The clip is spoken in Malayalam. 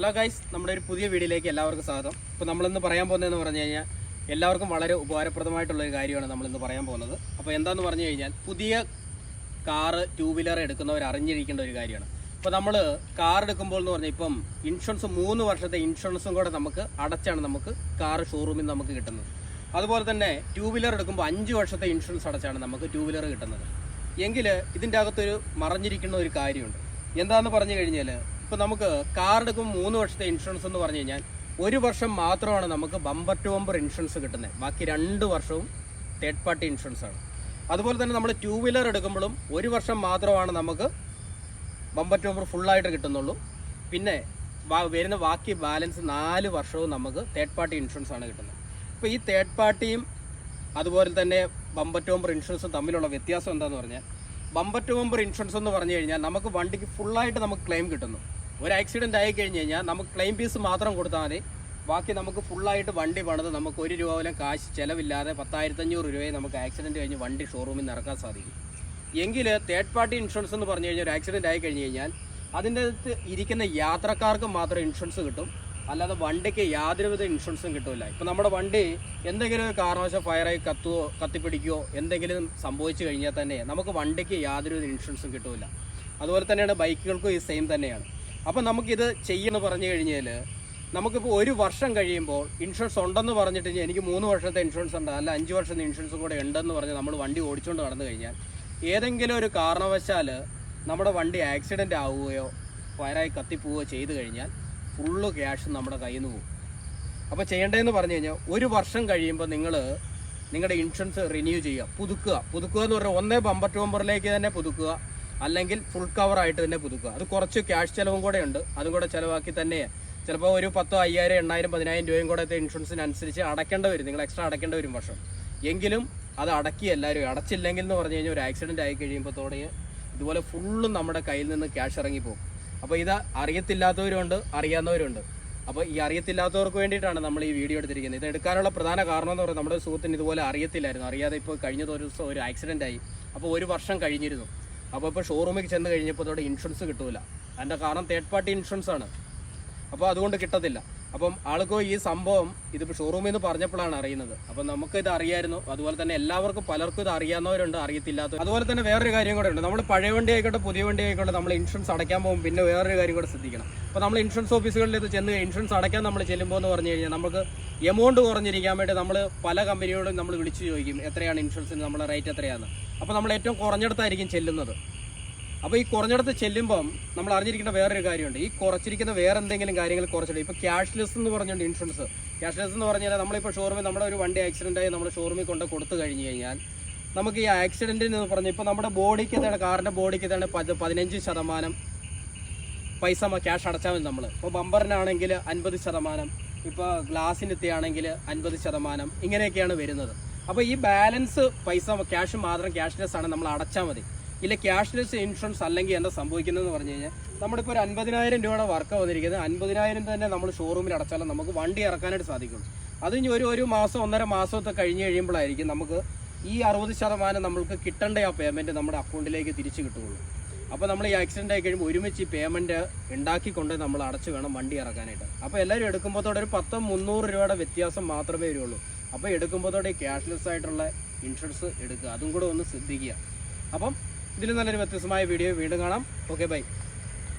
ഹലോ ഗൈസ് നമ്മുടെ ഒരു പുതിയ വീഡിയോയിലേക്ക് എല്ലാവർക്കും സ്വാഗതം. ഇപ്പോൾ നമ്മളിന്ന് പറയാൻ പോകുന്നതെന്ന് പറഞ്ഞു കഴിഞ്ഞാൽ എല്ലാവർക്കും വളരെ ഉപകാരപ്രദമായിട്ടുള്ള ഒരു കാര്യമാണ് നമ്മളിന്ന് പറയാൻ പോകുന്നത്. അപ്പോൾ എന്താണെന്ന് പറഞ്ഞു കഴിഞ്ഞാൽ പുതിയ കാറ് ടൂ വീലർ എടുക്കുന്നവർ അറിഞ്ഞിരിക്കേണ്ട ഒരു കാര്യമാണ്. ഇപ്പോൾ നമ്മൾ കാർ എടുക്കുമ്പോൾ എന്ന് പറഞ്ഞാൽ ഇപ്പം ഇൻഷുറൻസ് മൂന്ന് വർഷത്തെ ഇൻഷുറൻസും കൂടെ നമുക്ക് അടച്ചാണ് നമുക്ക് കാർ ഷോറൂമിൽ നിന്ന് നമുക്ക് കിട്ടുന്നത്. അതുപോലെ തന്നെ ടൂ വീലർ എടുക്കുമ്പോൾ അഞ്ച് വർഷത്തെ ഇൻഷുറൻസ് അടച്ചാണ് നമുക്ക് ടൂ വീലർ കിട്ടുന്നത്. എങ്കിൽ ഇതിന്റെ അകത്തൊരു മറഞ്ഞിരിക്കുന്ന ഒരു കാര്യമുണ്ട്. എന്താണെന്ന് പറഞ്ഞു കഴിഞ്ഞാൽ ഇപ്പോൾ നമുക്ക് കാർ എടുക്കുമ്പോൾ മൂന്ന് വർഷത്തെ ഇൻഷുറൻസ് എന്ന് പറഞ്ഞു കഴിഞ്ഞാൽ ഒരു വർഷം മാത്രമാണ് നമുക്ക് ബമ്പർ ടു ബമ്പർ ഇൻഷുറൻസ് കിട്ടുന്നത്. ബാക്കി രണ്ട് വർഷവും തേർഡ് പാർട്ടി ഇൻഷുറൻസ് ആണ്. അതുപോലെ തന്നെ നമ്മൾ ടു വീലർ എടുക്കുമ്പോഴും ഒരു വർഷം മാത്രമാണ് നമുക്ക് ബമ്പർ ടു ബമ്പർ ഫുള്ളായിട്ട് കിട്ടുന്നുള്ളൂ. പിന്നെ വരുന്ന ബാക്കി ബാലൻസ് നാല് വർഷവും നമുക്ക് തേർഡ് പാർട്ടി ഇൻഷുറൻസ് ആണ് കിട്ടുന്നത്. അപ്പോൾ ഈ തേർഡ് പാർട്ടിയും അതുപോലെ തന്നെ ബമ്പർ ടു ബമ്പർ ഇൻഷുറൻസും തമ്മിലുള്ള വ്യത്യാസം എന്താണെന്ന് പറഞ്ഞാൽ ബമ്പർ ടു ബമ്പർ ഇൻഷുറൻസ് എന്ന് പറഞ്ഞു കഴിഞ്ഞാൽ നമുക്ക് വണ്ടിക്ക് ഫുള്ളായിട്ട് നമുക്ക് ക്ലെയിം കിട്ടുന്നു. ഒരു ആക്സിഡന്റ് ആയി കഴിഞ്ഞ് കഴിഞ്ഞാൽ നമുക്ക് ക്ലെയിം ഫീസ് മാത്രം കൊടുത്താൽ മതി. ബാക്കി നമുക്ക് ഫുള്ളായിട്ട് വണ്ടി പണിത് നമുക്ക് ഒരു രൂപ പോലും കാശ് ചിലവില്ലാതെ പത്തായിരത്തഞ്ഞൂറ് രൂപയെ നമുക്ക് ആക്സിഡന്റ് കഴിഞ്ഞ് വണ്ടി ഷോറൂമിൽ നിന്ന് ഇറക്കാൻ സാധിക്കും. എങ്കിൽ തേർഡ് പാർട്ടി ഇൻഷുറൻസ് എന്ന് പറഞ്ഞു കഴിഞ്ഞാൽ ഒരു ആക്സിഡന്റ് ആയി കഴിഞ്ഞ് കഴിഞ്ഞാൽ അതിന്റെ അകത്ത് ഇരിക്കുന്ന യാത്രക്കാർക്ക് മാത്രം ഇൻഷുറൻസ് കിട്ടും. അല്ലാതെ വണ്ടിക്ക് യാതൊരുവിധ ഇൻഷുറൻസും കിട്ടില്ല ഇപ്പം നമ്മുടെ വണ്ടി എന്തെങ്കിലും ഒരു കാരണവശാൽ ഫയറായി കത്തുവോ കത്തിപ്പിടിക്കുകയോ എന്തെങ്കിലും സംഭവിച്ചു കഴിഞ്ഞാൽ തന്നെ നമുക്ക് വണ്ടിക്ക് യാതൊരുവിധ ഇൻഷുറൻസും കിട്ടില്ല അതുപോലെ തന്നെയാണ് ബൈക്കുകൾക്കും ഈ സെയിം തന്നെയാണ്. അപ്പം നമുക്കിത് ചെയ്യുമെന്ന് പറഞ്ഞു കഴിഞ്ഞാൽ നമുക്കിപ്പോൾ ഒരു വർഷം കഴിയുമ്പോൾ ഇൻഷുറൻസ് ഉണ്ടെന്ന് പറഞ്ഞിട്ട് എനിക്ക് മൂന്ന് വർഷത്തെ ഇൻഷുറൻസ് ഉണ്ട് അല്ല അഞ്ച് വർഷത്തെ ഇൻഷുറൻസ് കൂടെ ഉണ്ടെന്ന് പറഞ്ഞ് നമ്മൾ വണ്ടി ഓടിച്ചുകൊണ്ട് നടന്നു കഴിഞ്ഞാൽ ഏതെങ്കിലും ഒരു കാരണവശാൽ നമ്മുടെ വണ്ടി ആക്സിഡന്റ് ആവുകയോ ഫയറായി കത്തിപ്പോവുകയോ ചെയ്തു കഴിഞ്ഞാൽ ഫുള്ള് ക്യാഷ് നമ്മുടെ കയ്യിൽ നിന്ന് പോകും. അപ്പോൾ ചെയ്യേണ്ടതെന്ന് പറഞ്ഞു കഴിഞ്ഞാൽ ഒരു വർഷം കഴിയുമ്പോൾ നിങ്ങൾ നിങ്ങളുടെ ഇൻഷുറൻസ് റിന്യൂ ചെയ്യുക പുതുക്കുക. പുതുക്കുക എന്ന് പറഞ്ഞാൽ ഒന്നേ ബമ്പർ ടു ബമ്പറിലേക്ക് തന്നെ പുതുക്കുക. അല്ലെങ്കിൽ ഫുൾ കവർ ആയിട്ട് തന്നെ പുതുക്കുക. അത് കുറച്ച് ക്യാഷ് ചിലവും കൂടെ ഉണ്ട്. അതും കൂടെ ചിലവാക്കി തന്നെ ചിലപ്പോൾ ഒരു പത്തോ അയ്യായിരം എണ്ണായിരം പതിനായിരം രൂപയും കൂടെ ഇൻഷുറൻസിനനുസരിച്ച് അടയ്ക്കേണ്ടി വരും. നിങ്ങൾ എക്സ്ട്രാ അടയ്ക്കേണ്ടി വരും വർഷം. എങ്കിലും അത് അടക്കി എല്ലാവരും അടച്ചില്ലെങ്കിൽ എന്ന് പറഞ്ഞു കഴിഞ്ഞാൽ ഒരു ആക്സിഡന്റ് ആയി കഴിയുമ്പോഴത്തോടെ ഇതുപോലെ ഫുള്ളും നമ്മുടെ കയ്യിൽ നിന്ന് ക്യാഷ് ഇറങ്ങിപ്പോകും അപ്പോൾ ഇത് അറിയത്തില്ലാത്തവരുണ്ട് അറിയാവുന്നവരുണ്ട്. അപ്പോൾ ഈ അറിയത്തില്ലാത്തവർക്ക് വേണ്ടിയിട്ടാണ് നമ്മൾ ഈ വീഡിയോ എടുത്തിരിക്കുന്നത്. ഇത് എടുക്കാനുള്ള പ്രധാന കാരണം എന്ന് പറഞ്ഞാൽ നമ്മുടെ സുഹൃത്തിന് ഇതുപോലെ അറിയത്തില്ലായിരുന്നു. അറിയാതെ ഇപ്പോൾ കഴിഞ്ഞ ദിവസം ഒരു ആക്സിഡന്റ് ആയി. അപ്പോൾ ഒരു വർഷം കഴിഞ്ഞിരുന്നു. അപ്പോൾ ഇപ്പോൾ ഷോറൂമിൽ ചെന്ന് കഴിഞ്ഞപ്പോൾ അതോടെ ഇൻഷുറൻസ് കിട്ടൂല. അതിന്റെ കാരണം തേർഡ് പാർട്ടി ഇൻഷുറൻസ് ആണ്. അപ്പോൾ അതുകൊണ്ട് കിട്ടത്തില്ല. അപ്പം ആൾക്കോ ഈ സംഭവം ഇതിപ്പോൾ ഷോറൂമിൽ നിന്ന് പറഞ്ഞപ്പോഴാണ് അറിയുന്നത്. അപ്പം നമുക്ക് ഇത് അറിയായിരുന്നു. അതുപോലെ തന്നെ എല്ലാവർക്കും പലർക്കും ഇത് അറിയാവുന്നവരുണ്ട് അറിയത്തില്ലാത്ത അതുപോലെ തന്നെ വേറൊരു കാര്യം കൂടെ ഉണ്ട്. നമ്മൾ പഴയ വണ്ടി ആയിക്കോട്ടെ പുതിയ വണ്ടി ആയിക്കോട്ടെ നമ്മൾ ഇൻഷുറൻസ് അടയ്ക്കാൻ പോകും. പിന്നെ വേറൊരു കാര്യം കൂടെ ശ്രദ്ധിക്കണം. അപ്പോൾ നമ്മൾ ഇൻഷുറൻസ് ഓഫീസുകളിൽ ഇത് ചെന്ന് ഇൻഷുറൻസ് അടയ്ക്കാൻ നമ്മൾ ചെല്ലുമ്പോൾ എന്ന് പറഞ്ഞു കഴിഞ്ഞാൽ നമുക്ക് എമൗണ്ട് കുറഞ്ഞിരിക്കാൻ വേണ്ടി നമ്മൾ പല കമ്പനിയോടും നമ്മൾ വിളിച്ചു ചോദിക്കും എത്രയാണ് ഇൻഷുറൻസിന് നമ്മുടെ റേറ്റ് എത്രയാണ് അപ്പോൾ നമ്മൾ ഏറ്റവും കുറഞ്ഞെടുത്തായിരിക്കും ചെല്ലുന്നത്. അപ്പോൾ ഈ കുറഞ്ഞിടത്ത് ചെല്ലുമ്പം നമ്മൾ അറിഞ്ഞിരിക്കേണ്ട വേറൊരു കാര്യമുണ്ട്. ഈ കുറച്ചിരിക്കുന്ന വേറെ എന്തെങ്കിലും കാര്യങ്ങൾ കുറച്ചിട്ട് ഇപ്പോൾ ക്യാഷ്ലെസ് എന്ന് പറഞ്ഞുകൊണ്ട് ഇൻഷുറൻസ് ക്യാഷ്ലെസ് എന്ന് പറഞ്ഞാൽ നമ്മളിപ്പോൾ ഷോറൂമിൽ നമ്മുടെ ഒരു വണ്ടി ആക്സിഡന്റ് ആയി നമ്മൾ ഷോറൂമിൽ കൊണ്ട് കൊടുത്തു കഴിഞ്ഞു കഴിഞ്ഞാൽ നമുക്ക് ഈ ആക്സിഡന്റിന് എന്ന് പറഞ്ഞാൽ ഇപ്പോൾ നമ്മുടെ ബോഡിക്ക് തന്നെ കാറിന്റെ ബോഡിക്ക് തന്നെ പത് പതിനഞ്ച് ശതമാനം പൈസ ക്യാഷ് അടച്ചാൽ മതി നമ്മൾ ഇപ്പോൾ ബമ്പറിനാണെങ്കിൽ അൻപത് ശതമാനം ഇപ്പോൾ ഗ്ലാസിനെത്തിയാണെങ്കിൽ അൻപത് ശതമാനം ഇങ്ങനെയൊക്കെയാണ് വരുന്നത്. അപ്പോൾ ഈ ബാലൻസ് പൈസ ക്യാഷ് മാത്രം ക്യാഷ്ലെസ് ആണ് നമ്മൾ അടച്ചാൽ മതി. ഇല്ല ക്യാഷ്ലെസ് ഇൻഷുറൻസ് അല്ലെങ്കിൽ എന്താ സംഭവിക്കുന്നതെന്ന് പറഞ്ഞു കഴിഞ്ഞാൽ നമ്മളിപ്പോൾ ഒരു അൻപതിനായിരം രൂപയുടെ വർക്ക് വന്നിരിക്കുന്നത് അൻപതിനായിരം തന്നെ നമ്മൾ ഷോറൂമിൽ അടച്ചാലും നമുക്ക് വണ്ടി ഇറക്കാനായിട്ട് സാധിക്കും അത് ഒരു ഒരു മാസം ഒന്നര മാസമൊക്കെ കഴിഞ്ഞ് കഴിയുമ്പോഴായിരിക്കും നമുക്ക് ഈ അറുപത് ശതമാനം നമ്മൾക്ക് കിട്ടേണ്ട ആ പേയ്മെന്റ് നമ്മുടെ അക്കൗണ്ടിലേക്ക് തിരിച്ചു കിട്ടുകയുള്ളൂ. അപ്പോൾ നമ്മൾ ഈ ആക്സിഡന്റ് ആയി കഴിയുമ്പോൾ ഒരുമിച്ച് ഈ പേയ്മെന്റ് ഉണ്ടാക്കിക്കൊണ്ട് നമ്മൾ അടച്ച് വേണം വണ്ടി ഇറക്കാനായിട്ട്. അപ്പോൾ എല്ലാവരും എടുക്കുമ്പോഴത്തോടെ ഒരു പത്തും മുന്നൂറ് രൂപയുടെ വ്യത്യാസം മാത്രമേ വരുള്ളൂ. അപ്പോൾ എടുക്കുമ്പോഴത്തോടെ ക്യാഷ്ലെസ് ആയിട്ടുള്ള ഇൻഷുറൻസ് എടുക്കുക. അതും കൂടെ ഒന്ന് ശ്രദ്ധിക്കുക. അപ്പം ഇതിൽ നല്ലൊരു വ്യത്യസ്തമായ വീഡിയോ വീണ്ടും കാണാം. Okay bye